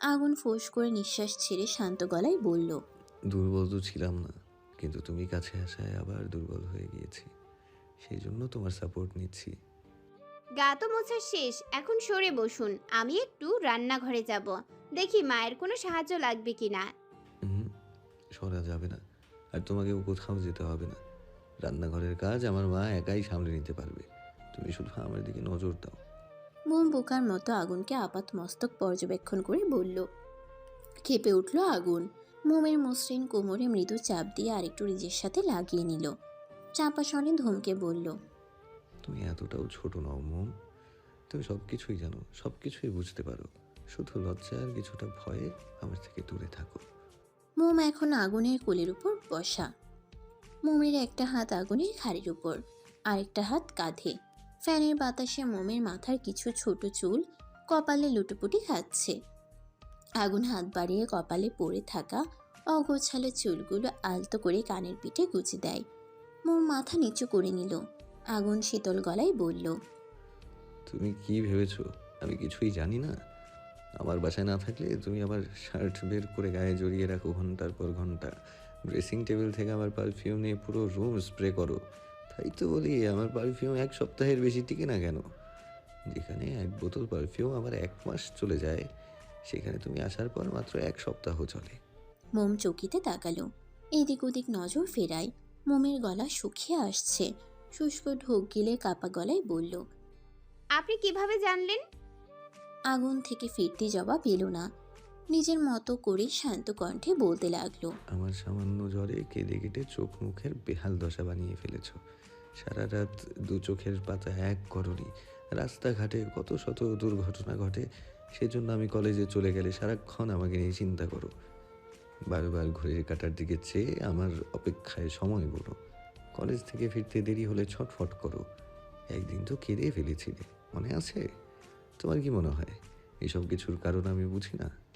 আগুন ফোঁস করে নিঃশ্বাস ছেড়ে শান্ত গলায় বলল দুর্বল তো ছিলাম না কিন্তু তুমি কাছে আসায় আবার দুর্বল হয়ে গিয়েছি। সেই জন্য তোমার সাপোর্ট নিচ্ছি। গা তো মোছা শেষ এখন সরে বসুন আমি একটু রান্নাঘরে যাব। দেখি মায়ের কোনো সাহায্য লাগবে কিনা হুম সরা যাবে না আর তোমাকেও কোথাও যেতে হবে না। রান্নাঘরের কাজ আমার মা একাই সামলে নিতে পারবে। তুমি শুধু আমার দিকে নজর দাও। মোম বোকার মতো আগুনকে আপাত মস্তক পর্যবেক্ষণ করে বলল খেপে উঠল আগুন। মোমের মসৃণ কোমরে মৃদু চাপ দিয়ে আরেকটু নিজের সাথে লাগিয়ে নিল। চাপা স্বরে ধমকে বলল তুমি এতটাও ছোট নও মোম। তুমি সব কিছুই জানো সব কিছুই বুঝতে পারো। শুধু লজ্জা আর কিছুটা ভয়ে আমার থেকে দূরে থাকো। মোম এখন আগুনের কোলের উপর বসা। মোমের একটা হাত আগুনের ঘাড়ির উপর আরেকটা হাত কাঁধে। ফ্যানের বাতাসে মোমের মাথার কিছু ছোট চুল কপালে লুটোপুটি খাচ্ছে। আগুন হাত বাড়িয়ে কপালে পড়ে থাকা অগোছালো চুলগুলো আলতো করে কানের পিঠে গুজে দেয়। মোম মাথা নিচু করে নিল। আগুন শীতল গলায় বলল, তুমি কি ভেবেছো? আমি কিছুই জানি না। আমার বাসায় না থাকলে তুমি আমার শার্ট বের করে গায়ে জড়িয়ে রাখো ঘণ্টার পর ঘণ্টা। ড্রেসিং টেবিল থেকে আমার পারফিউম নিয়ে পুরো রুম স্প্রে করো। তাই তো বলি আমার পারফিউম এক সপ্তাহের বেশি টিকে না কেন? যেখানে এক বোতল পারফিউম আমার এক মাস চলে যায় সেখানে তুমি আসার পর মাত্র এক সপ্তাহ চলে। মোম চকিতে তাকালো। এদিক ওদিক নজর ফেরায় মোমের গলা শুকিয়ে আসছে। শুষ্ক ঢোক গিলে কাপা গলায় বলল আপনি কীভাবে জানলেন? আগুন থেকে ফিরতে জবাব এলো না। নিজের মতো করে শান্ত কণ্ঠে বলতে লাগল। আমার সামান্য জ্বরে কেঁদে কেটে চোখ মুখের বেহাল দশা বানিয়ে ফেলেছ। সারা রাত দু চোখের পাতা এক করনি। রাস্তাঘাটে কত শত দুর্ঘটনা ঘটে, সেজন্য আমি কলেজে চলে গেলে সারাক্ষণ আমাকে নিয়ে চিন্তা করো। বারবার ঘড়ির কাটার দিকে চেয়ে আমার অপেক্ষায় সময় বলো। কলেজ থেকে ফিরতে দেরি হলে ছটফট করো। একদিন তো কেঁদে ফেলেছিলে, মনে আছে? তোমার কি মনে হয়? এসব কিছুর কারণ আমি বুঝি না।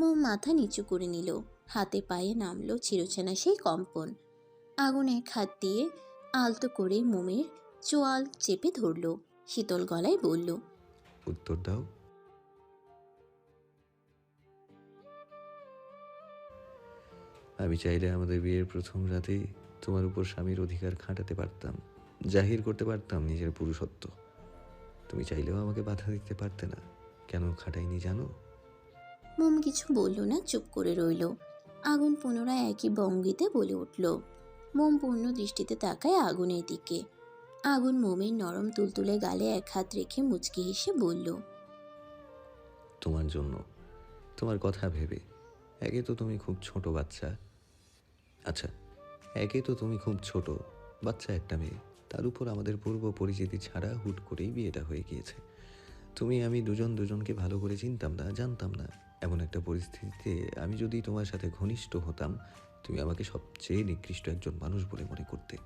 মোম মাথা নিচু করে নিল। হাতে পায়ে নামলো চিরচেনা সেই কম্পন। আগুনে খাত দিয়ে আলতো করে মোমের চোয়াল চেপে ধরলো। শীতল গলায় বলল, উত্তর দাও। আমি চাইলে আমাদের বিয়ের প্রথম রাতেই তোমার উপর স্বামীর অধিকার খাটাতে পারতাম। জাহির করতে পারতাম নিজের পুরুষত্ব। তুমি চাইলেও আমাকে বাধা দিতে পারতে না। কেন খাটাইনি জানো? মোম কিছু বলল না, চুপ করে রইল। আগুন পুনরায় একই ভঙ্গিতে বলে উঠল। মোম পূর্ণ দৃষ্টিতে তাকায় আগুনের দিকে। আগুন মোমের নরম তুলতুলে গালে এক হাত রেখে মুচকি হেসে বলল, তোমার জন্য, তোমার কথা ভেবে। একে তো তুমি খুব ছোট বাচ্চা। আচ্ছা একে তো তুমি খুব ছোট বাচ্চা একটা মেয়ে। তার উপর আমাদের পূর্ব পরিচিতি ছাড়া হুট করেই বিয়েটা হয়ে গিয়েছে। তুমি আমি দুজন দুজনকে ভালো করে চিনতাম না, জানতাম না। এমন একটা পরিস্থিতিতে আমি যদি তোমার সাথে ঘনিষ্ঠ হতাম, তুমি আমাকে সবচেয়ে নিকৃষ্ট একজন মানুষ বলে মনে করতে।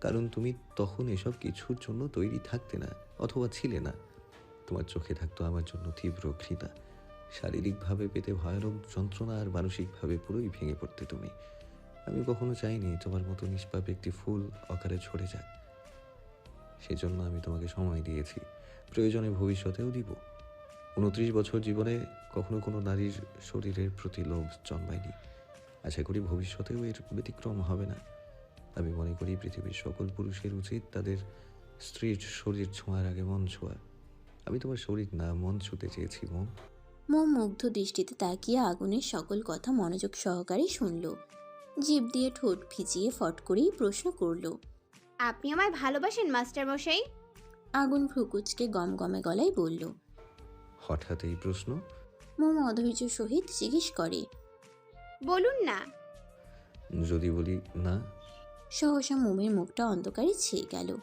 কারণ তুমি তখন এসব কিছুর জন্য তৈরি থাকতে না, অথবা ছিলে না। তোমার চোখে থাকতো আমার জন্য তীব্র ঘৃণা। শারীরিকভাবে পেতে ভয়ানক যন্ত্রণা আর মানসিকভাবে পুরোই ভেঙে পড়তে তুমি। আমি কখনো চাইনি তোমার মতো নিষ্পাপ একটি ফুল অকালে ছড়ে যাক। সেজন্য আমি তোমাকে সময় দিয়েছি। প্রয়োজনে ভবিষ্যতেও দিব। উনত্রিশ বছর জীবনে কখনো কোনো নারীর শরীরের প্রতি লোভ জন্মায়নি। আশা করি ভবিষ্যতেও এর ব্যতিক্রম হবে না। আমি মনে করি পৃথিবীর সকল পুরুষের উচিত তাদের স্ত্রীর শরীর ছোঁয়ার আগে মন ছোঁয়া। আমি তোমার শরীর না, মন ছুঁতে চেয়েছি মন মোম মুগ্ধ দৃষ্টিতে তাকিয়ে আগুনের সকল কথা মনোযোগ সহকারে শুনল। জিভ দিয়ে ঠোঁট ভিজিয়ে ফট করেই প্রশ্ন করল, আপনি আমায় ভালোবাসেন মাস্টার মশাই আগুন ভ্রুকুচকে গমগমে গলায় বলল হঠাৎ এই প্রশ্ন? মোম অধৈর্য সহিত জিজ্ঞেস করে। বলুন না। যদি বলি না? সহসা মোমের মুখটা অন্ধকারে ছেয়ে গেল।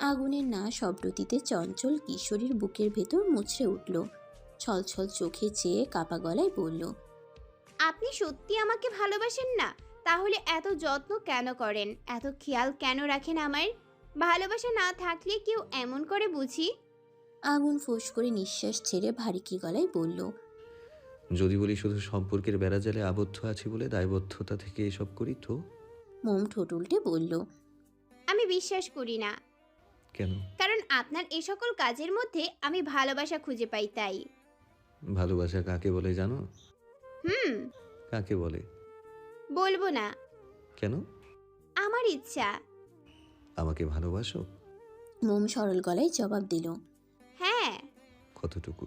আগুনের না শব্দটিতে চঞ্চল কিশোরীর বুকের ভেতর মুছড়ে উঠল। ছলছল চোখে চেয়ে কাপা গলায় বলল আপনি সত্যি আমাকে ভালোবাসেন না? তাহলে এত যত্ন কেন করেন? এত খেয়াল কেন রাখেন আমায়? ভালোবাসা না থাকলে কেউ এমন করে বুঝি? আগুন ফোঁস করে নিঃশ্বাস ছেড়ে ভারিকি গলায় বলল যদি বলি শুধু সম্পর্কের বেড়াজালে আবদ্ধ আছি বলে দায়বদ্ধতা থেকে এসব করি তো? মোম ঠোঁট উল্টে বলল আমি বিশ্বাস করি না। কেন? কারণ আপনার এই সকল কাজের মধ্যে আমি ভালোবাসা খুঁজে পাই তাই। ভালোবাসা কাকে বলে জানো? হুম। কাকে বলে? বলব না। কেন? আমার ইচ্ছা। আমাকে ভালোবাসো? মোম সরল গলায় জবাব দিল কতটুকু?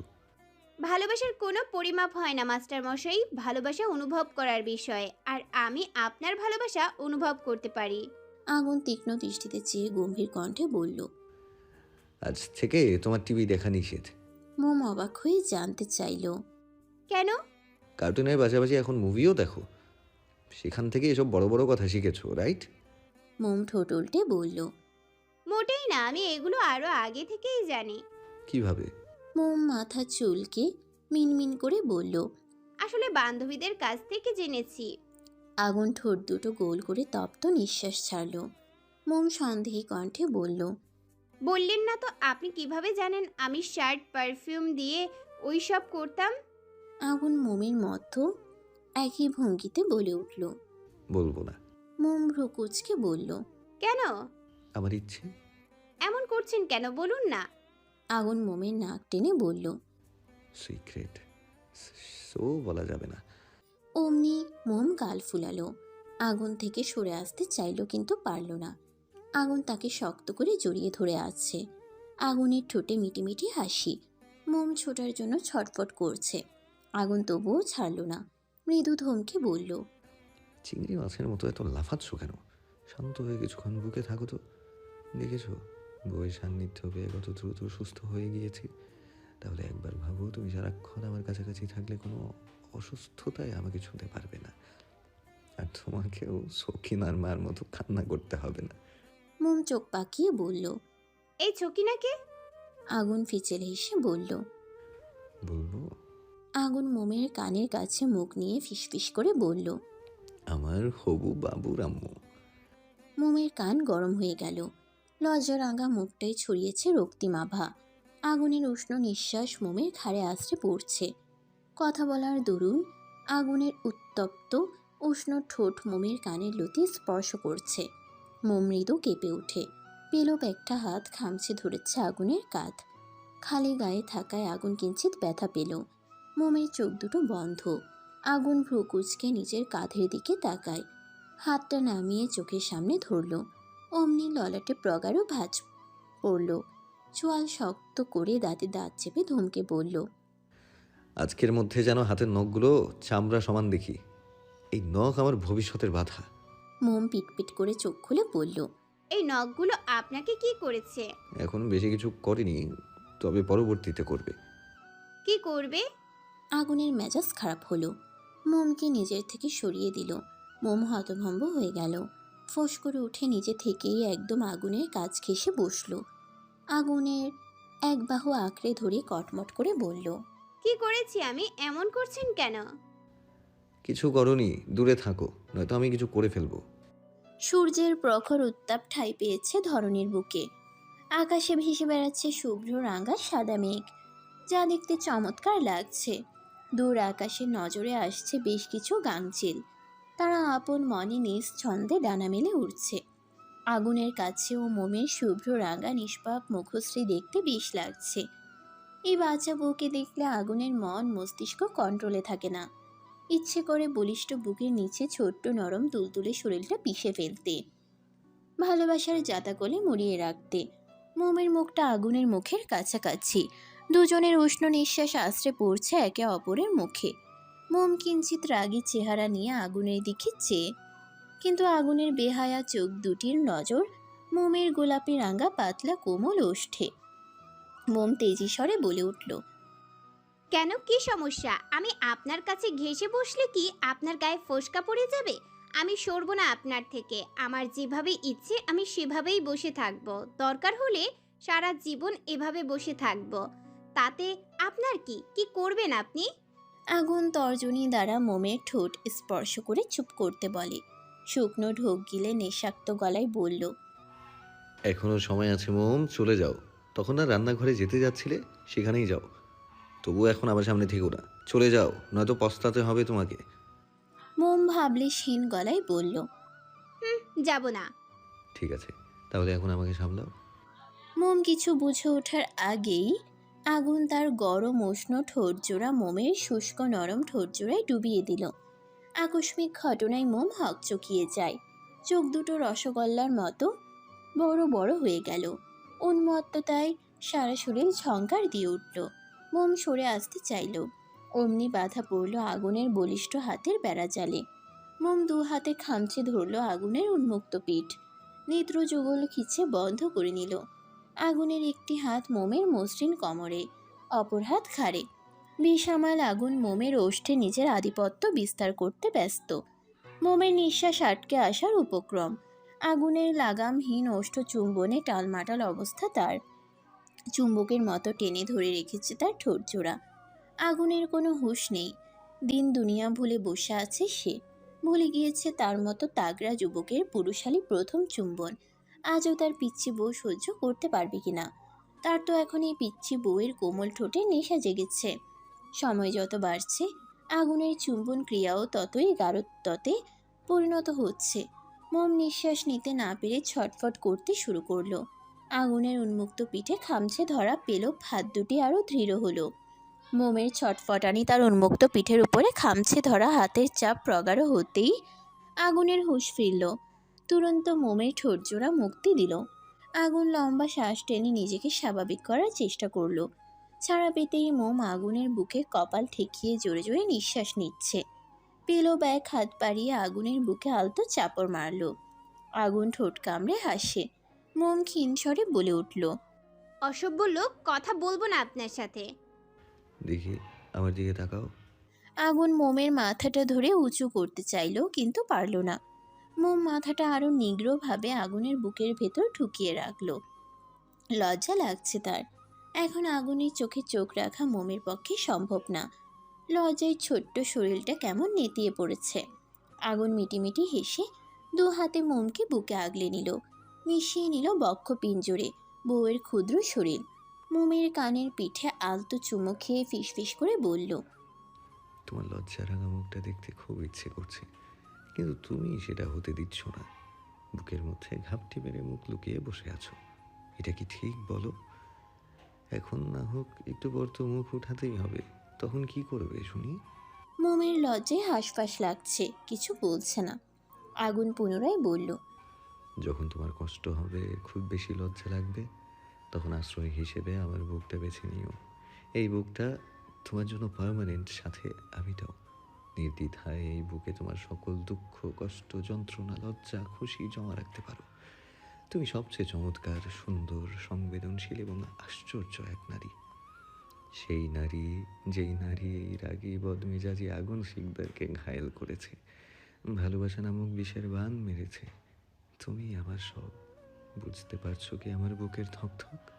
ভালোবাসার কোনো পরিমাপ হয় না মাস্টার মশাই। ভালোবাসা অনুভব করার বিষয় আর আমি আপনার ভালোবাসা অনুভব করতে পারি। আগুন তীক্ষ্ণ দৃষ্টিতে চেয়ে গম্ভীর কণ্ঠে বলল আজ থেকে তোমার টিভি দেখা নিষেধ। মোম অবাক হয়ে জানতে চাইল কেন? কার্টুনের পাশাপাশি এখন মুভিও দেখো। সেখান থেকে এসব বড় বড় কথা শিখেছো রাইট মোম ঠোঁট উল্টে বলল মোটেই না আমি এগুলো আরও আগে থেকেই জানি। কীভাবে? মোম মাথা চুলকে মিনমিন করে বলল আসলে বান্ধবীদের কাছ থেকে জেনেছি। আগুন ঠোঁট দুটো গোল করে তপ্ত নিঃশ্বাস ছাড়ল। মোম সন্দেহী কণ্ঠে বলল বললেন না তো আপনি কীভাবে জানেন আমি শার্ট পারফিউম দিয়ে ওই সব করতাম? আগুন মোমের মতো একই ভঙ্গিতে বলে উঠল। বলব না। মোম ভ্রুকুচকে বলল কেন? আমার ইচ্ছে। এমন করছেন কেন? বলুন না। আগুন মোমের নাক টেনে বলল সিক্রেট। সো বলা যাবে না। অমনি মোম গাল ফুলালো। আগুন থেকে সরে আসতে চাইলো কিন্তু পারল না। আগুন তাকে শক্ত করে জড়িয়ে ধরে আছে। আগুনের ঠোঁটে মিটিমিটি হাসি। মোম ছোটার জন্য ছটফট করছে। আগুন তবুও ছাড়ল না। মৃদু ধমকে বলল চিংড়ি মাছের মতো এত লাফাচ্ছ কেন? শান্ত হয়ে কিছুক্ষণ বুকে থাকো তো। দেখেছ? বউয়ের সান্নিধ্য পেয়ে কত দ্রুত সুস্থ হয়ে গিয়েছি। তাহলে একবার ভাবো তুমি সারাক্ষণ আমার কাছাকাছি থাকলে কোনো অসুস্থতায় আমাকে ছুঁতে পারবে না। আর তোমাকেও সখিনার মার মতো কান্না করতে হবে না। মোম চোখ পাকিয়ে বলল এই ছকিনাকে আগুন ফিচেলে হেসে বলল বলব? আগুন মোমের কানের কাছে মুখ নিয়ে ফিসফিস করে বলল আমার হবু বাবুর আম্মু। মোমের কান গরম হয়ে গেল। লজ্জারাঙা মুখটাই ছড়িয়েছে রক্তিমাভা আগুনের উষ্ণ নিঃশ্বাস মোমের ঘাড়ে আশ্রে পড়ছে। কথা বলার দরুন আগুনের উত্তপ্ত, উষ্ণ ঠোঁট মোমের কানের লতি স্পর্শ করছে। মোম মৃদু কেঁপে ওঠে। পেলব একটা হাত খামছে ধরেছে আগুনের কাঁধ। খালি গায়ে থাকায় আগুন কিঞ্চিত ব্যথা পেল। মোমের চোখ দুটো বন্ধ। আগুন ভ্রু কুচকে নিজের কাঁধের দিকে তাকায়। হাতটা নামিয়ে চোখের সামনে ধরল। অমনি ললাটে প্রগাঢ় ভাঁজ পড়ল। চোয়াল শক্ত করে দাঁতে দাঁত চেপে ধমকে বলল আজকের মধ্যে যেন হাতের নখগুলো চামড়া সমান দেখি। এই নখ আমার ভবিষ্যতের বাধা। মোম পিটপিট করে চোখ খুলে বলল এই নখগুলো আপনাকে কি করেছে? এখন বেশি কিছু করিনি তবে পরবর্তীতে করবে। কি করবে? আগুনের মেজাজ খারাপ হলো। মোমকে নিজের থেকে সরিয়ে দিল। মোম হতভম্ব হয়ে গেল। ফোঁস করে উঠে নিজে থেকেই একদম আগুনের কাজ ঘেসে বসল। আগুনের এক বাহু আঁকড়ে ধরে কটমট করে বলল কি করেছি আমি? এমন করছেন কেন? কিছু করনি দূরে থাকো নয়তো আমি কিছু করে ফেলব। সূর্যের প্রখর উত্তাপ ঠাই পেয়েছে ধরনের বুকে। আকাশে ভেসে বেড়াচ্ছে শুভ্র রাঙা সাদা মেঘ যা দেখতে চমৎকার লাগছে। দূর আকাশে নজরে আসছে বেশ কিছু গাংচিল তারা আপন মনে নিজ ছন্দে ডানা মেলে উঠছে আগুনের কাছে ও মোমের শুভ্র রাঙা নিষ্পাপ মুখশ্রী দেখতে বিষ লাগছে। এই বাচ্চা বউকে দেখলে আগুনের মন মস্তিষ্ক কন্ট্রোলে থাকে না। ইচ্ছে করে বলিষ্ঠ বুকের নিচে ছোট্ট নরম তুলতুলে শরীরটা পিষে ফেলতে। ভালোবাসার জাতা কোলে মুড়িয়ে রাখতে। মোমের মুখটা আগুনের মুখের কাছাকাছি। দুজনের উষ্ণ নিঃশ্বাস আশ্রে পড়ছে একে অপরের মুখে। মোম কিঞ্চিত রাগী চেহারা নিয়ে আগুনের দিকে চেয়ে। কিন্তু আগুনের বেহায়া চোখ দুটির নজর মোমের গোলাপি রাঙা পাতলা কোমল ওষ্ঠে। মোম তেজি স্বরে বলে উঠল, কেন? কি সমস্যা? আমি আপনার কাছে ঘেসে বসলে কি আপনার গায়ে ফোসকা পড়ে যাবে? আমি সরব না আপনার থেকে। আমার যেভাবে ইচ্ছে, আমি সেভাবেই বসে থাকব। দরকার হলে সারা জীবন এভাবে বসে থাকব। তাতে আপনার কি? কি করবেন আপনি? আগুন তর্জনী দ্বারা মোমের ঠোঁট স্পর্শ করে চুপ করতে বলে। শুকনো ঢোক গিলে নেশাক্ত গলায় বলল এখনও সময় আছে মোম চলে যাও। তখন না রান্নাঘরে যেতে যাচ্ছিলে সেখানেই যাও। তবু এখন আবার সামনে থেকো না। চলে যাও নয়তো পস্তাতে হবে তোমাকে। মোম ভাবলে হীন গলায় বলল যাব না। ঠিক আছে তাহলে এখন আমাকে সামলাও। মোম কিছু বুঝে ওঠার আগেই আগুন তার গরম উষ্ণ ঠোঁটজোড়া মোমের শুষ্ক নরম ঠোঁটজোড়ায় ডুবিয়ে দিল। আকস্মিক ঘটনায় মোম হকচকিয়ে যায়। চোখ দুটো রসগোল্লার মতো বড় বড় হয়ে গেল। উন্মত্ততায় সারা শরীর ঝঙ্কার দিয়ে উঠল। মোম সরে আসতে চাইল। অমনি বাধা পড়ল আগুনের বলিষ্ঠ হাতের বেড়া জালে। মোম দু হাতে খামচে ধরল আগুনের উন্মুক্ত পিঠ। নেত্র যুগল খিচে বন্ধ করে নিল। আগুনের একটি হাত মোমের মসৃণ কোমরে, অপর হাত ঘাড়ে। বিষামাল আগুন মোমের ওষ্ঠে নিজের আধিপত্য বিস্তার করতে ব্যস্ত। মোমের নিঃশ্বাস আটকে আসার উপক্রম। আগুনের লাগামহীন ওষ্ঠ চুম্বনে টালমাটাল অবস্থা তার। চুম্বকের মতো টেনে ধরে রেখেছে তার ঠোঁট জোড়া। আগুনের কোনো হুঁশ নেই। দিন দুনিয়া ভুলে বসে আছে সে। ভুলে গিয়েছে তার মতো তাগড়া যুবকের পুরুষালী প্রথম চুম্বন। আজও তার পিচ্ছি বউ সহ্য করতে পারবে কিনা? তার তো এখন এই পিচ্ছি বউয়ের কোমল ঠোঁটে নেশা জেগেছে। সময় যত বাড়ছে, আগুনের চুম্বন ক্রিয়াও ততই গাঢ়ত্বতে পরিণত হচ্ছে। মোম নিঃশ্বাস নিতে না পেরে ছটফট করতে শুরু করল। আগুনের উন্মুক্ত পিঠে খামছে ধরা পেল হাত দুটি আরও দৃঢ় হলো। মোমের ছটফটানি তার উন্মুক্ত পিঠের উপরে খামছে ধরা, হাতের চাপ প্রগাঢ় হতেই আগুনের হুঁশ ফিরল। তুরন্ত মোমের ঠোঁটজোড়া মুক্তি দিল। আগুন লম্বা শ্বাস টেনে নিজেকে স্বাভাবিক করার চেষ্টা করল। ছাড়া পেতেই মোম আগুনের বুকে কপাল ঠেকিয়ে জোরে জোরে নিঃশ্বাস নিচ্ছে। পেল ব্যাগ হাত পাড়িয়ে আগুনের বুকে আলতো চাপড় মারল। আগুন ঠোঁট কামড়ে হাসে। মোম ক্ষীণ স্বরে বলে উঠল অসভ্য লোক কথা বলব না আপনার সাথে। দেখি আমার দিকে তাকাও। আগুন মোমের মাথাটা ধরে উঁচু করতে চাইল কিন্তু পারল না। মোম মাথাটা আরও নিগ্রভাবে আগুনের বুকের ভেতর ঢুকিয়ে রাখল। লজ্জা লাগছে তার। এখন আগুনের চোখে চোখ রাখা মোমের পক্ষে সম্ভব না। লজ্জায় ছোট্ট শরীরটা কেমন নেতিয়ে পড়েছে। আগুন মিটিমিটি হেসে দু হাতে মোমকে বুকে আগলে নিল। মিশিয়ে নিল বক্ষ পিঞ্জরে, বউয়ের ক্ষুদ্র শরীর। মোমের কানের পিঠে আলতো চুমো খেয়ে ফিসফিস করে বলল, তোমার লজ্জা রাঙা মুখটা দেখতে খুব ইচ্ছে করছে। কিন্তু তুমি সেটা হতে দিচ্ছ না। বুকের মধ্যে ঘাপটি মেরে মুখ লুকিয়ে বসে আছো। এটা কি ঠিক বলো? এখন না হোক একটু পর তো মুখ উঠাতেই হবে। তখন কি করবে শুনি? মোমের লজ্জায় হাঁসফাঁস লাগছে কিছু বলছে না। আগুন পুনরায় বলল যখন তোমার কষ্ট হবে খুব বেশি লজ্জা লাগবে। তখন আশ্রয় হিসেবে আমার বুকটা বেছে নিও। এই বুকটা তোমার জন্য পার্মানেন্ট সাথে আমিটাও। নির্দ্বিধায় এই বুকে তোমার সকল দুঃখ, কষ্ট, যন্ত্রণা, লজ্জা, খুশি জমা রাখতে পারো। তুমি সবচেয়ে চমৎকার, সুন্দর, সংবেদনশীল এবং আশ্চর্য এক নারী। সেই নারী, যেই নারী এই রাগী বদমেজাজি আগুন শিকদারকে ঘায়েল করেছে। ভালোবাসা নামক বিষের বান মেরেছে। তুমি আমার সব। বুঝতে পারছ কি আমার বুকের ধকধক?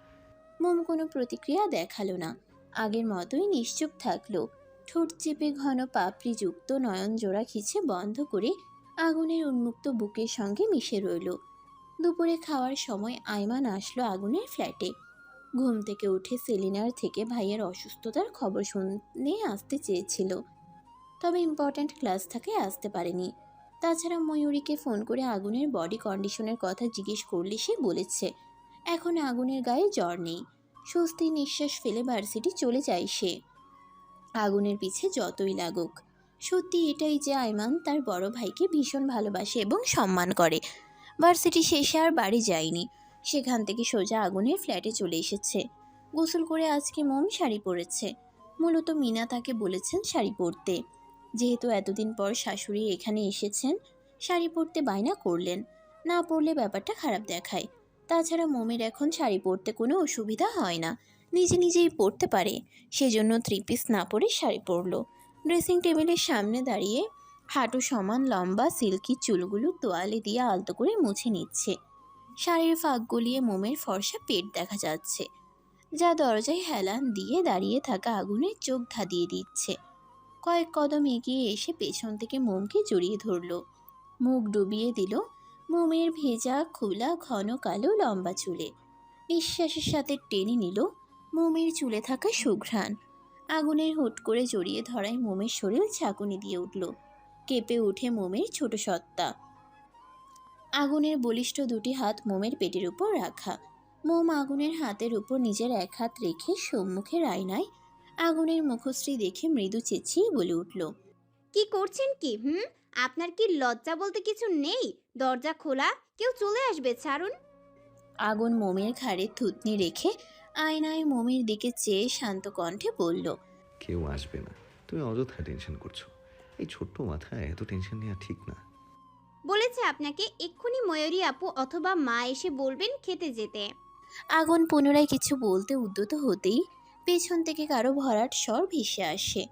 মোম কোনো প্রতিক্রিয়া দেখাল না। আগের মতোই নিশ্চুপ থাকল। ঠোঁট চেপে ঘন পাপড়ি যুক্ত নয়ন জোড়া খিচে বন্ধ করে আগুনের উন্মুক্ত বুকের সঙ্গে মিশে রইল। দুপুরে খাওয়ার সময় আইমান আসলো আগুনের ফ্ল্যাটে। ঘুম থেকে উঠে সেলিনার থেকে ভাইয়ের অসুস্থতার খবর শুনে আসতে চেয়েছিল। তবে ইম্পর্ট্যান্ট ক্লাস থাকে আসতে পারেনি। তাছাড়া ময়ূরীকে ফোন করে আগুনের বডি কন্ডিশনের কথা জিজ্ঞেস করলে সে বলেছে, এখন আগুনের গায়ে জ্বর নেই। স্বস্তি নিঃশ্বাস ফেলে ভার্সিটি চলে যায় সে। আগুনের পিছে যতই লাগুক। সত্যি এটাই যে আইমান তার বড় ভাইকে ভীষণ ভালোবাসে এবং সম্মান করে। ভার্সিটি শেষে আর বাড়ি যায়নি। সেখান থেকে সোজা আগুনের ফ্ল্যাটে চলে এসেছে। গোসল করে আজকে মোম শাড়ি পরেছে। মূলত মিনা তাকে বলেছেন শাড়ি পরতে। যেহেতু এতদিন পর শাশুড়ি এখানে এসেছেন, শাড়ি পরতে বায়না করলেন। না পরলে ব্যাপারটা খারাপ দেখায়। তাছাড়া মোমের এখন শাড়ি পরতে কোনো অসুবিধা হয় না। নিজে নিজেই পরতে পারে। সেজন্য থ্রি পিস না পরে শাড়ি পরলো। ড্রেসিং টেবিলের সামনে দাঁড়িয়ে হাঁটু সমান লম্বা সিল্কি চুলগুলো তোয়ালে দিয়ে আলতো করে মুছে নিচ্ছে। শাড়ির ফাঁক গলিয়ে মোমের ফর্সা পেট দেখা যাচ্ছে। যা দরজায় হেলান দিয়ে দাঁড়িয়ে থাকা আগুনের চোখ ধাঁধিয়ে দিচ্ছে। কয়েক কদম এগিয়ে এসে পেছন থেকে মোমকে জড়িয়ে ধরলো। মুখ ডুবিয়ে দিল মোমের ভেজা, খোলা, ঘন, কালো, লম্বা চুলে। নিঃশ্বাসের সাথে টেনে নিল মোমের চুলে থাকা সুঘ্রাণ। আগুনের হুট করে জড়িয়ে ধরায় মোমের শরীর ঝাঁকুনি দিয়ে উঠল। কেঁপে উঠে মোমের ছোট সত্তা। আগুনের বলিষ্ঠ দুটি হাত মোমের পেটের উপর রাখা। মোম আগুনের হাতের উপর নিজের এক হাত রেখে সম্মুখের আয়নায় আগুনের মুখশ্রী দেখে মৃদু চেঁচিয়ে বলে উঠল কি করছেন কি হুম? আপনার কি লজ্জা বলতে কিছু নেই? দরজা খোলা কেউ চলে আসবে ছাড়ুন। আগুন মোমের ঘাড়ে থুতনি রেখে আয়নায় মমির দিকে চেয়ে শান্ত কণ্ঠে বলল কেউ আসবে না। তুমি অযথা টেনশন করছ। এই ছোট্ট মাথায় এত টেনশন নেওয়া ঠিক না। বলেছে আপনাকে এক্ষুনি ময়ূরী আপু অথবা মা এসে বলবেন খেতে যেতে। আগুন পুনরায় কিছু বলতে উদ্যত হতেই পেছন থেকে কারও ভরাট স্বর ভেসে আসে।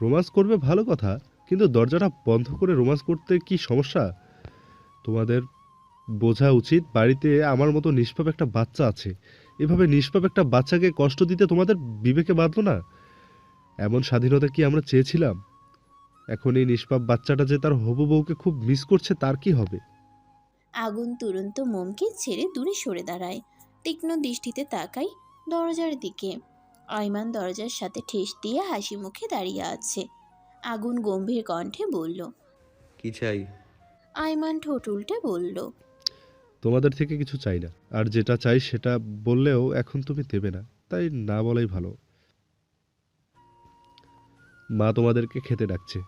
রোমান্স করবে ভালো কথা কিন্তু দরজাটা বন্ধ করে রোমান্স করতে কি সমস্যা? তোমাদের বোঝা উচিত বাড়িতে আমার মতো নিষ্পাপ একটা বাচ্চা আছে। এভাবে নিষ্পাপ একটা বাচ্চাকে কষ্ট দিতে তোমাদের বিবেকে বাঁধলো না? এমন স্বাধীনতা কি আমরা চেয়েছিলাম? এখন এই নিষ্পাপ বাচ্চাটা যে তার হবু বউকে খুব মিস করছে তার কি হবে? আগুন তুরন্ত মোমকে ছেড়ে দূরে সরে দাঁড়ায়। তীক্ষ্ণ দৃষ্টিতে তাকাই দরজার দিকে। আইমান দরজার সাথে ঠেস দিয়ে হাসি মুখে দাঁড়িয়ে আছে। আগুন গম্ভীর কণ্ঠে বলল কি চাই? আইমান ঠোঁট উল্টে বলল তোমাদের থেকে কিছু চাই না। আর যেটা চাই সেটা বললেও এখন তুমি দেবে না। তাই না বলাই ভালো। মা তোমাদেরকে খেতে ডাকছে।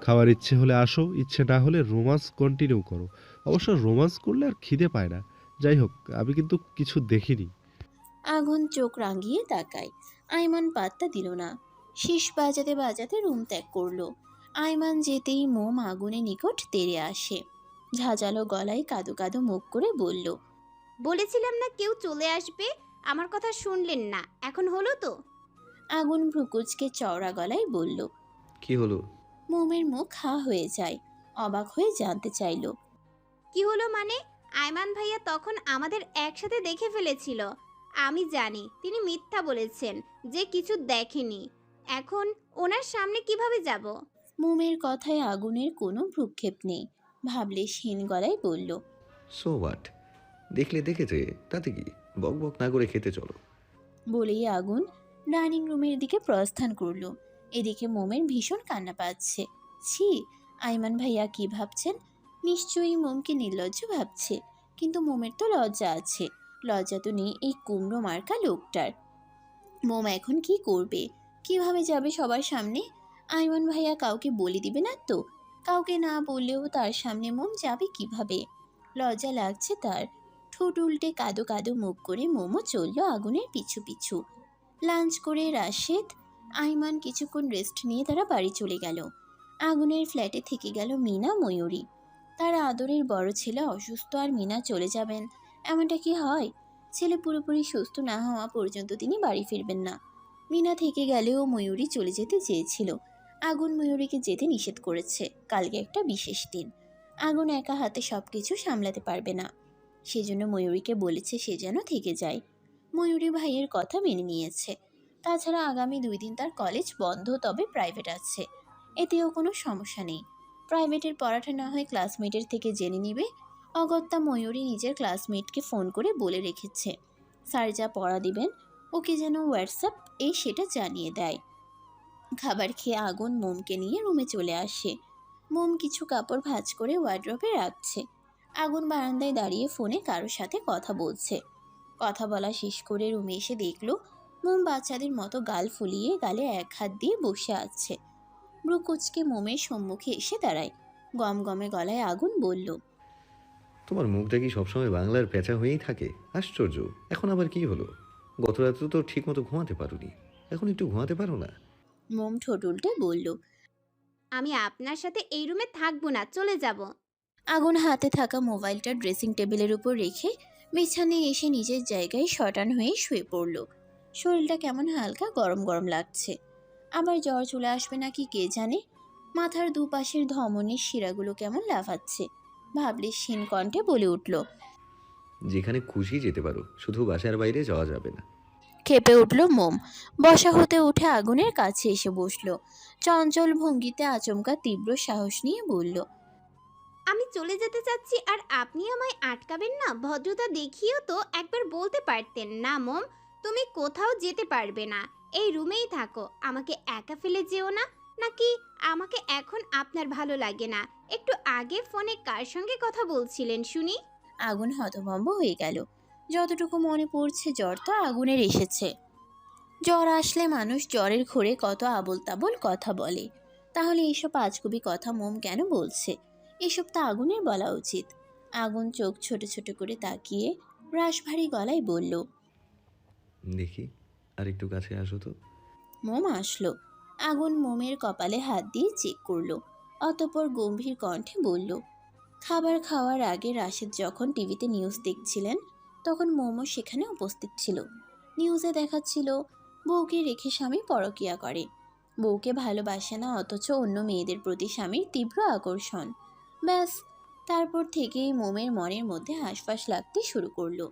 খাওয়ার ইচ্ছে হলে আসো, ইচ্ছে না হলে রোমান্স কন্টিনিউ করো। অবশ্য রোমান্স করলে আর খিদে পায় না। যাই হোক, আমি কিন্তু কিছু দেখিনি। আগুন চোখ রাঙিয়ে তাকায়। আইমান পাত্তা দিল না। শীষ বাজাতে বাজাতে রুম ত্যাগ করল। আইমান যেতেই মোম আগুনের নিকট তেড়ে আসে। ঝাঁঝালো গলায় কাদো কাদো মুখ করে বলল বলেছিলাম না কেউ চলে আসবে আমার কথা শুনলেন না এখন হলো তো। আগুন ভ্রুকুচকে চওড়া গলায় বলল কি হলো? মোমের মুখ হা হয়ে যায় অবাক হয়ে জানতে চাইল কি হলো মানে? আয়মান ভাইয়া তখন আমাদের একসাথে দেখে ফেলেছিল। আমি জানি তিনি মিথ্যা বলেছেন যে কিছু দেখেনি। এখন ওনার সামনে কীভাবে যাব? মোমের কথায় আগুনের কোনো ভ্রুক্ষেপ নেই ভাবলে হীন গলায় বলল সো হোয়াট দেখলে দেখেছে তাতে কি? বক বক না করে খেতে চলো। বলেই আগুন ডাইনিং রুমের দিকে প্রস্থান করল। এদিকে মোমের ভীষণ কান্না পাচ্ছে। ছি আইমান ভাইয়া কি ভাবছেন? নিশ্চয়ই মোমকে নির্লজ্জ ভাবছে কিন্তু মোমের তো লজ্জা আছে। লজ্জা তো নেই এই কুমড়ো মার্কা লোকটার। মোম এখন কি করবে? কীভাবে যাবে সবার সামনে? আইমান ভাইয়া কাউকে বলে দিবে না তো? কাউকে না বললেও তার সামনে মোম যাবে কীভাবে? লজ্জা লাগছে তার। ঠোঁট উল্টে কাদো কাদো মুখ করে মোমো চলল আগুনের পিছু পিছু। লাঞ্চ করে রাশেদ, আইমান কিছুক্ষণ রেস্ট নিয়ে তারা বাড়ি চলে গেল। আগুনের ফ্ল্যাটে থেকে গেল মিনা ময়ূরী। তার আদরের বড় ছেলে অসুস্থ আর মিনা চলে যাবেন। এমনটা কি হয়? ছেলে পুরোপুরি সুস্থ না হওয়া পর্যন্ত তিনি বাড়ি ফিরবেন না। মিনা থেকে গেলেও ময়ূরী চলে যেতে চেয়েছিল। আগুন ময়ূরীকে যেতে নিষেধ করেছে। কালকে একটা বিশেষ দিন। আগুন একা হাতে সব কিছু সামলাতে পারবে না। সেজন্য ময়ূরীকে বলেছে সে যেন থেকে যায়। ময়ূরী ভাইয়ের কথা মেনে নিয়েছে। তাছাড়া আগামী দুই দিন তার কলেজ বন্ধ, তবে প্রাইভেট আছে। এতেও কোনো সমস্যা নেই। প্রাইভেটের পড়াটা না হয় ক্লাসমেটের থেকে জেনে নিবে। অগত্যা ময়ূরী নিজের ক্লাসমেটকে ফোন করে বলে রেখেছে। স্যার যা পড়া দিবেন, ওকে যেন হোয়াটসঅ্যাপ এই সেটা জানিয়ে দেয়। খাবার খেয়ে আগুন মোমকে নিয়ে রুমে চলে আসে। মোম কিছু কাপড় ভাঁজ করে ওয়ার্ড্রপে রাখছে। আগুন বারান্দায় দাঁড়িয়ে ফোনে কারোর সাথে কথা বলছে। কথা বলা শেষ করে রুমে এসে দেখল, মোম বাচ্চাদের মতো গাল ফুলিয়ে গালে এক হাত দিয়ে বসে আছে। ব্রুকুচকে মোমের সম্মুখে এসে দাঁড়ায়। গম গমে গলায় আগুন বলল, তোমার মুখটা কি সবসময় বাংলার পেঁচা হয়েই থাকে। আশ্চর্য, এখন আবার কি হলো? গত রাতে তো ঠিক মতো ঘুমাতে পারোনি। এখন একটু ঘুমাতে পারো না? মোম ঠোঁট উল্টে বলল আমি আপনার সাথে এই রুমে থাকব না চলে যাব। আগুন হাতে থাকা মোবাইলটা ড্রেসিং টেবিলের উপর রেখে বিছানায় এসে নিজের জায়গায় শটান হয়ে শুয়ে পড়ল। শরীরটা কেমন হালকা গরম গরম লাগছে। আবার জ্বর চলে আসবে নাকি কে জানে? মাথার দুপাশের ধমনের শিরাগুলো কেমন লাফাচ্ছে ভাবলে শিন কণ্ঠে বলে উঠল যেখানে খুশি যেতে পারো শুধু বাসার বাইরে যাওয়া যাবে না। খেপে উঠল মোম। বসা হতে উঠে আগুনের কাছে এসে বসল। চঞ্চল ভঙ্গিতে আচমকা তীব্র সাহস নিয়ে বলল আমি চলে যেতে চাচ্ছি আর আপনি আমায় আটকাবেন না? ভদ্রতা দেখিয়েও তো একবার বলতে পারতেন না মম তুমি কোথাও যেতে পারবে না। এই রুমেই থাকো। আমাকে একা ফেলে যেও না নাকি আমাকে এখন আপনার ভালো লাগে না? একটু আগে ফোনে কার সঙ্গে কথা বলছিলেন শুনি? আগুন হতভম্ব হয়ে গেল। যতটুকু মনে পড়ছে জ্বর তো আগুনের এসেছে। জ্বর আসলে মানুষ জ্বরের ঘোরে কত আবল তাবল কথা বলে। তাহলে এসব আজগুবি কথা মোম কেন বলছে? এসব তো আগুনের বলা উচিত। আগুন চোখ ছোট ছোট করে তাকিয়ে রাশভারী গলায় বলল দেখি আর একটু কাছে আসো তো। মোম আসলো। আগুন মোমের কপালে হাত দিয়ে চেক করল। অতপর গম্ভীর কণ্ঠে বলল খাবার খাওয়ার আগে রাশেদ যখন টিভিতে নিউজ দেখছিলেন তখন মোমো সেখানে উপস্থিত ছিল। নিউজে দেখাচ্ছিল, বউকে রেখে স্বামী পরকিয়া করে। বউকে ভালোবাসে না, অথচ অন্য মেয়েদের প্রতি স্বামীর তীব্র আকর্ষণ। ব্যাস, তারপর থেকেই মোমের মনের মধ্যে হাঁসফাঁস লাগতে শুরু করল।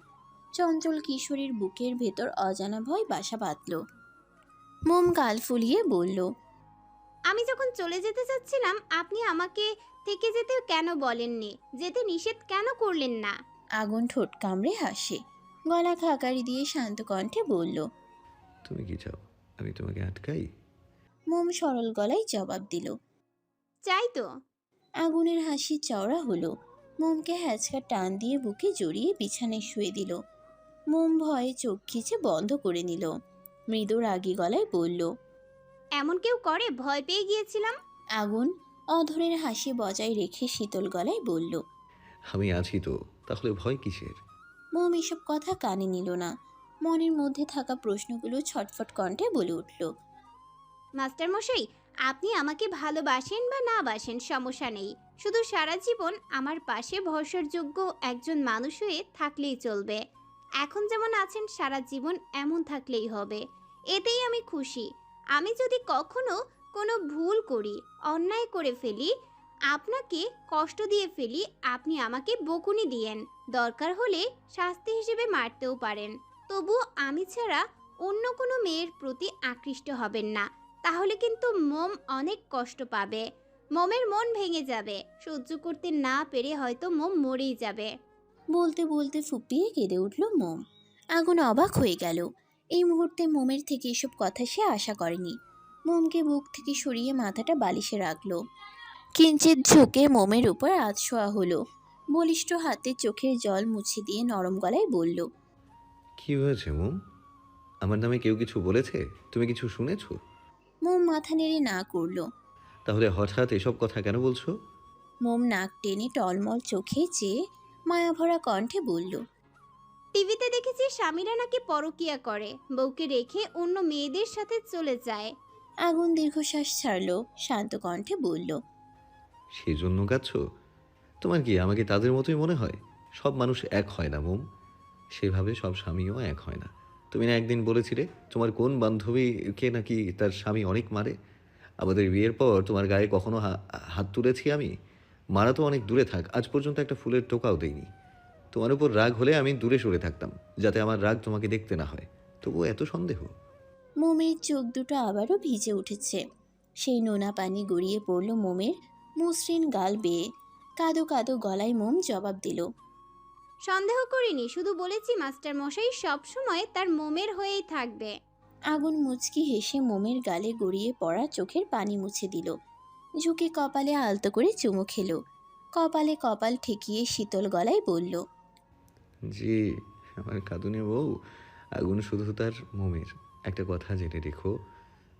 চঞ্চল কিশোরীর বুকের ভেতর অজানা ভয় বাসা বাঁধল। মোম গাল ফুলিয়ে বলল, আমি যখন চলে যেতে চাচ্ছিলাম, আপনি আমাকে থেকে যেতে কেন বলেননি? যেতে নিষেধ কেন করলেন না? আগুন ঠোঁট কামড়ে হাসে। গলা খাকারি দিয়ে শান্ত কণ্ঠে বলল তুমি কি চাও? আমি তোমাকে আটকাই? মোম সরল গলায় জবাব দিল চাই তো। আগুনের হাসি চওড়া হলো। মোমকে হ্যাচকা টান দিয়ে বুকে জড়িয়ে বিছানায় শুয়ে দিল। মোম ভয়ে চোখ খিচে বন্ধ করে নিল। মৃদু রাগী গলায় বলল এমন কেউ করে? ভয় পেয়ে গিয়েছিলাম। আগুন অধরের হাসি বজায় রেখে শীতল গলায় বলল আমি আছি তো। তাহলে ভয় কিসের? মোম এসব কথা কানে নিল না। মনের মধ্যে থাকা প্রশ্নগুলো ছটফট কণ্ঠে বলে উঠল মাস্টার মশাই আপনি আমাকে ভালোবাসেন বা না বাসেন সমস্যা নেই। শুধু সারা জীবন আমার পাশে ভরসার যোগ্য একজন মানুষ হয়ে থাকলেই চলবে। এখন যেমন আছেন সারা জীবন এমন থাকলেই হবে। এতেই আমি খুশি। আমি যদি কখনো কোনো ভুল করি অন্যায় করে ফেলি আপনাকে কষ্ট দিয়ে ফেলি, আপনি আমাকে বকুনি দিয়েন। দরকার হলে শাস্তি হিসেবে মারতেও পারেন। তবু আমি ছাড়া অন্য কোনো মেয়ের প্রতি আকৃষ্ট হবেন না। তাহলে কিন্তু মোম অনেক কষ্ট পাবে। মোমের মন ভেঙে যাবে। সহ্য করতে না পেরে হয়তো মোম মরেই যাবে। বলতে বলতে ফুপিয়ে কেঁদে উঠল মোম। আগুন অবাক হয়ে গেল। এই মুহূর্তে মোমের থেকে এসব কথা সে আশা করেনি। মোমকে বুক থেকে সরিয়ে মাথাটা বালিশে রাখল। কিঞ্চিত ঝুঁকে মোমের উপর আজ শোয়া হলো। বলিষ্ঠ হাতে চোখের জল মুছে দিয়ে নরম গলায় বলল কি হয়েছে মোম? আমার নামে কেউ কিছু বলেছে? তুমি কিছু শুনেছো? মোম মাথা নেড়ে না করল। তাহলে হঠাৎ এসব কথা কেন বলছো? মোম নাক টেনে টলমল চোখে চেয়ে মায়াভরা কণ্ঠে বলল টিভিতে দেখেছি স্বামীরা নাকি পরকিয়া করে বউকে রেখে অন্য মেয়েদের সাথে চলে যায়। আগুন দীর্ঘশ্বাস ছাড়লো শান্ত কণ্ঠে বলল সেই জন্য গাচ্ছ? তোমার কি আমাকে তাদের মতোই মনে হয়? সব মানুষ এক হয় না, মোম। সেভাবে সব স্বামীও এক হয় না। তুমি না একদিন বলেছিলে, তোমার কোন বান্ধবীকে নাকি তার স্বামী অনেক মারে? আমাদের বিয়ের পর তোমার গায়ে কখনো হাত তুলেছি আমি? মারা তো অনেক দূরে থাক, আজ পর্যন্ত একটা ফুলের টোকাও দেইনি। তোমার উপর রাগ হলে আমি দূরে সরে থাকতাম, যাতে আমার রাগ তোমাকে দেখতে না হয়। তবুও এত সন্দেহ? মোমের চোখ দুটো আবারও ভিজে উঠেছে। সেই নোনা পানি গড়িয়ে পড়ল মোমের মসৃণ গাল বেয়ে কাদো কাদো গলায় মোম জবাব দিল। সন্দেহ করিনি শুধু বলেছি মাস্টার মশাই সবসময় তার মোমের হয়েই থাকবে। আগুন মুচকি হেসে মোমের গালে গড়িয়ে পড়া চোখের পানি মুছে দিল। ঝুঁকে কপালে আলতো করে চুমু খেলো। কপালে কপাল ঠেকিয়ে শীতল গলায় বলল জি আমার কাঁদুনে বউ আগুন শুধু তার মোমের। একটা কথা জেনে রেখো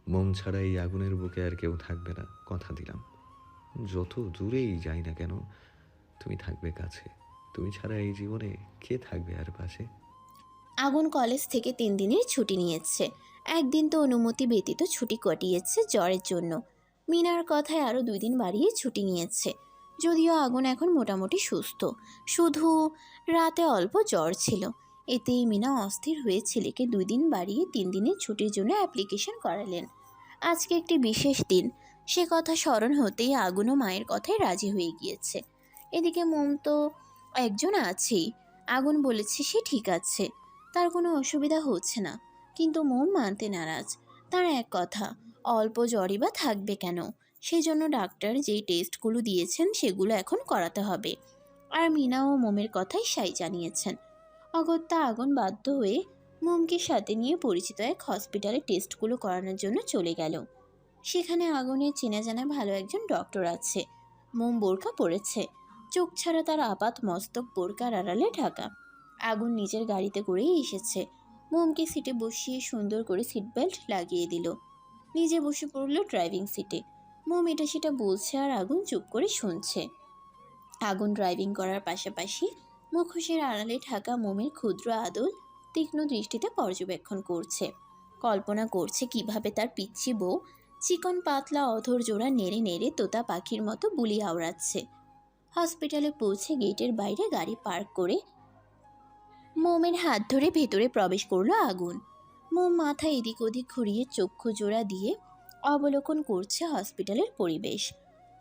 মোম ছাড়া এই আগুনের বুকে আর কেউ থাকবে না কথা দিলাম। যত দূরেই যাই না কেন, তুমি থাকবে কাছে। তুমি ছাড়া এই জীবনে কে থাকবে আর পাশে? আগুন কলেজ থেকে তিন দিনের ছুটি নিয়েছে। একদিন তো অনুমতি ব্যতীত ছুটি কাটিয়েছে জ্বরের জন্য। মিনার কথায় আরও দুই দিন বাড়িয়ে ছুটি নিয়েছে। যদিও আগুন এখন মোটামুটি সুস্থ। শুধু রাতে অল্প জ্বর ছিল। এতেই মিনা অস্থির হয়ে ছেলেকে দুই দিন বাড়িয়ে তিন দিনের ছুটির জন্য অ্যাপ্লিকেশন করালেন। আজকে একটি বিশেষ দিন। সে কথা স্মরণ হতেই আগুনও মায়ের কথায় রাজি হয়ে গিয়েছে। এদিকে মোম তো একজন আছেই। আগুন বলেছে সে ঠিক আছে, তার কোনো অসুবিধা হচ্ছে না। কিন্তু মোম মানতে নারাজ। তার এক কথা, অল্প জ্বরই বা থাকবে কেন? সেই জন্য ডাক্তার যেই টেস্টগুলো দিয়েছেন সেগুলো এখন করাতে হবে। আর মিনা ও মোমের কথাই সাই জানিয়েছেন। অগত্যা আগুন বাধ্য হয়ে মোমকে সাথে নিয়ে পরিচিত এক হসপিটালে টেস্টগুলো করানোর জন্য চলে গেল। সেখানে আগুনের চেনা জানা ভালো একজন ডক্টর আছে। মোম বোরকা পড়েছে চোখ ছাড়া তার আপাত মস্তক বোরকার আড়ালে ঢাকা। আগুন নিজের গাড়িতে করেই এসেছে। মোমকে সিটে বসিয়ে সুন্দর করে সিট বেল্ট লাগিয়ে দিল। নিজে বসে পড়ল ড্রাইভিং সিটে। মোম এটা সেটা বলছে আর আগুন চুপ করে শুনছে। আগুন ড্রাইভিং করার পাশাপাশি মুখোশের আড়ালে ঢাকা মোমের ক্ষুদ্র আদল তীক্ষ্ণ দৃষ্টিতে পর্যবেক্ষণ করছে। কল্পনা করছে কীভাবে তার পিচ্ছি বউ চিকন পাতলা অধর জোড়া নেড়ে নেড়ে তোতা পাখির মতো বুলি আওড়াচ্ছে। হসপিটালে পৌঁছে গেটের বাইরে গাড়ি পার্ক করে মোমের হাত ধরে ভেতরে প্রবেশ করল আগুন। মোম মাথা এদিক ওদিক ঘুরিয়ে চক্ষু জোড়া দিয়ে অবলোকন করছে হসপিটালের পরিবেশ।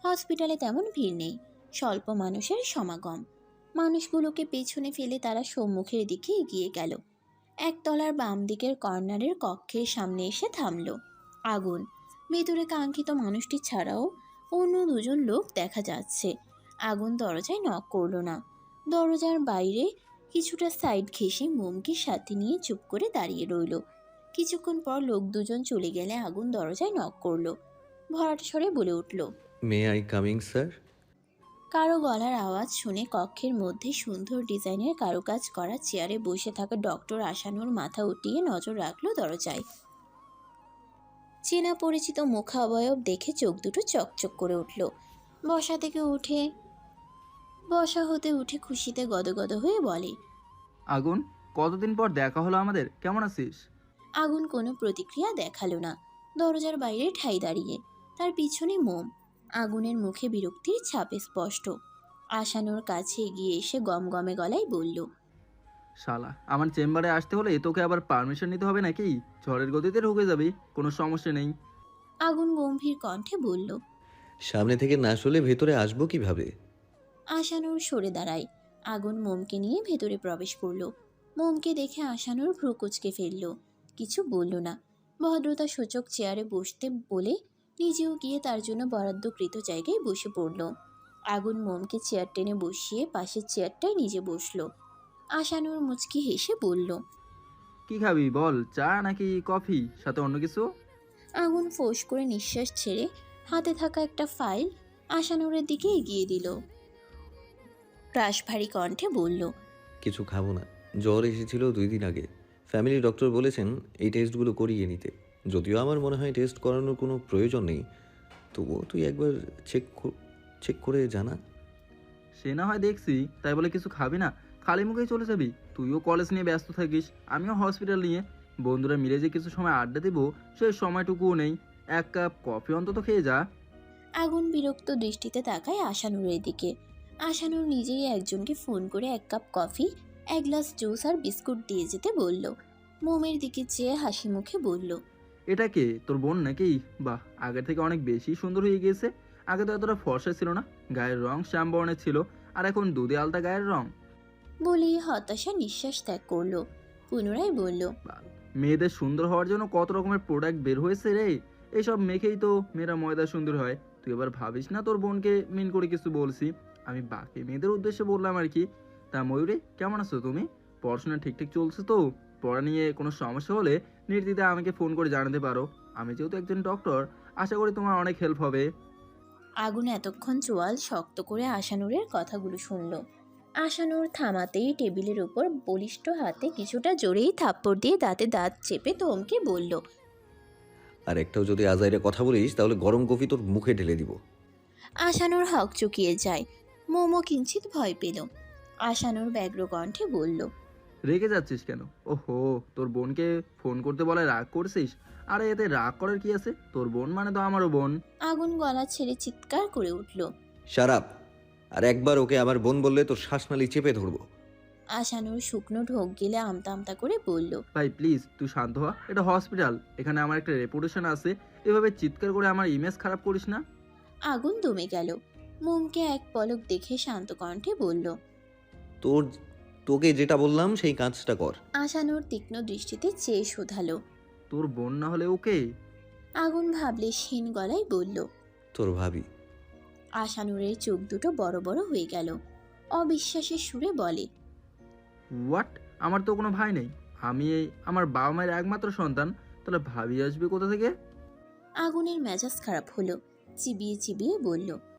হসপিটালে তেমন ভিড় নেই, স্বল্প মানুষের সমাগম। মানুষগুলোকে পেছনে ফেলে তারা সম্মুখের দিকে এগিয়ে গেল। একতলার বাম দিকের কর্নারের কক্ষের সামনে এসে থামল। আগুন ভেতরে কাঙ্ক্ষিত মানুষটি ছাড়াও অন্য দুজন লোক দেখা যাচ্ছে। আগুন দরজায় নক করল না। দরজার বাইরে কিছুটা সাইড ঘেঁষে মোমকে সাথে নিয়ে চুপ করে দাঁড়িয়ে রইল। কিছুক্ষণ পর লোক দুজন চলে গেলে আগুন দরজায় নক করল। ভরাট স্বরে বলে উঠল মে আই কামিং স্যার কারও গলার আওয়াজ শুনে কক্ষের মধ্যে সুন্দর ডিজাইনের কারুকাজ করা চেয়ারে বসে থাকা ডক্টর আশানুর মাথা উঠিয়ে নজর রাখল দরজায়। চেনা পরিচিত মুখাবয়ব দেখে চোখ দুটো চকচক করে উঠল। বসা থেকে উঠে বসা হতে উঠে খুশিতে গদগদ হয়ে বলে আগুন কতদিন পর দেখা হলো আমাদের? কেমন আছিস? আগুন কোনো প্রতিক্রিয়া দেখাল না। দরজার বাইরে ঠাই দাঁড়িয়ে তার পিছনে মোম। আগুনের মুখে বিরক্তির ছাপে স্পষ্ট। আশানোর কাছে এগিয়ে এসে গমগমে গলায় বলল শালা আমার চেম্বারে আসতে হলে তোকে আবার পারমিশন নিতে হবে নাকি? ঝড়ের গতিতে ঢুকে যাবি কোনো সমস্যা নেই। আগুন গম্ভীর কণ্ঠে বলল সামনে থেকে না শুলে ভেতরে আসব কীভাবে? আশানুর সরে দাঁড়ায়। আগুন মোমকে নিয়ে ভেতরে প্রবেশ করল। মোমকে দেখে আশানুর ভ্রু কুচকে ফেলল। কিছু বলল না। ভদ্রতা সূচক চেয়ারে বসতে বলে নিজেও গিয়ে তার জন্য বরাদ্দকৃত জায়গায় বসে পড়ল। আগুন মোমকে চেয়ার টেনে বসিয়ে পাশের চেয়ারটায় নিজে বসল। আশানুর মুচকি হেসে বলল কি খাবি বল চা নাকি কফি সাথে অন্য কিছু? আগুন ফোঁস করে নিঃশ্বাস ছেড়ে হাতে থাকা একটা ফাইল আশানুরের দিকে এগিয়ে দিল। রাশভারী কণ্ঠে বলল কিছু খাব না জ্বর এসেছিল দুই দিন আগে। ফ্যামিলি ডক্টর বলেছেন এই টেস্টগুলো করিয়ে নিতে। যদিও আমার মনে হয় টেস্ট করানোর কোনো প্রয়োজন নেই। তবুও তুই একবার চেক চেক করে জানা। সে না হয় দেখছি তাই বলে কিছু খাবি না? খালি মুখেই চলে যাবি। তুইও কলেজ নিয়ে ব্যস্ত থাকিস আমিও হসপিটাল নিয়ে। বন্ধুরা মিলে যে কিছু সময় আড্ডা দেবো সেই সময়টুকুও নেই। এক কাপ কফি অন্তত খেয়ে যা। আগুন বিরক্ত দৃষ্টিতে তাকায় আশানুরের দিকে আশানুর নিজেই একজনকে ফোন করে এক কাপ কফি এক গ্লাস জুস আর বিস্কুট দিয়ে যেতে বলল। মোমের দিকে চেয়ে হাসি মুখে বলল এটা কে? তোর বোন নাকি? বাহ আগের থেকে অনেক বেশি সুন্দর হয়ে গিয়েছে। আগে তো এতটা ফর্সা ছিল না। গায়ের রং শ্যাম বর্ণের ছিল আর এখন দুধে আলতা গায়ের রং। বলেই হতাশা নিঃশ্বাস ত্যাগ করল। পুনরায় বলল মেয়েদের সুন্দর হওয়ার জন্য কত রকমের প্রোডাক্ট বের হয়েছে রে? এইসব মেখেই তো মেয়েরা ময়দা সুন্দর হয়। তুই এবার ভাবিস না তোর বোনকে মিন করে কিছু বলছি? আমি বাকি মেয়েদের উদ্দেশ্যে বললাম আর কি। তা ময়ূরে কেমন আছো তুমি? পড়াশোনা ঠিকঠাক চলছে তো? পড়া নিয়ে কোনো সমস্যা হলে নির্দিতে আমাকে ফোন করে জানাতে পারো। আমি যেহেতু একজন ডক্টর আশা করি তোমার অনেক হেল্প হবে। আগুন এতক্ষণ চোয়াল শক্ত করে আশানুরের কথাগুলো শুনল। আশানুর থামাতেই টেবিলের উপর বলিষ্ঠ হাতে কিছুটা জোরেই থাপ্পড় দিয়ে দাঁতে দাঁত চেপে তোমকে বলল আর একটাও যদি আজাইরে কথা বলিস তাহলে গরম কফি তোর মুখে ঢেলে দিব। আশানুর হক চুকিয়ে যায়। মোমো কিঞ্চিত ভয় পেল। আশানুর ব্যগ্র কণ্ঠে বলল রেগে যাচ্ছিস কেন? ওহো তোর বোনকে ফোন করতে বলে রাগ করছিস? আরে এতে রাগ করার কি আছে? তোর বোন মানে তো আমারও বোন। আগুন গলা ছেড়ে চিৎকার করে উঠল। সারাপ আর একবার ওকে আমার বোন বললে তোর শ্বাসনালি চেপে ধরবো। আশানুর শুকনো ঢোক গেলে আমতা আমতা করে বলল ভাই প্লিজ তুই শান্ত হ। এটা হসপিটাল এখানে আমার একটা রেপুটেশন আছে। এভাবে চিৎকার করে আমার ইমেজ খারাপ করিস না? আগুন দমে গেল। মোমকে এক পলক দেখে শান্ত কণ্ঠে বলল তোর তোকে যেটা বললাম সেই কাজটা কর। আশানুর তীক্ষ্ণ দৃষ্টিতে চেয়ে শোধালো। তোর বোন না হলে ওকে? আগুন ভাবলে ক্ষীণ গলায় বলল তোর ভাবি। আশানুরের চোখ দুটো বড় বড় হয়ে গেল। অবিশ্বাসের সুরে বলে হোয়াট আমার তো কোনো ভাই নেই। আমি এই আমার বাবা মায়ের একমাত্র সন্তান। তাহলে ভাবি আসবে কোথা থেকে? আগুনের মেজাজ খারাপ হলো। চিবিয়ে চিবিয়ে বলল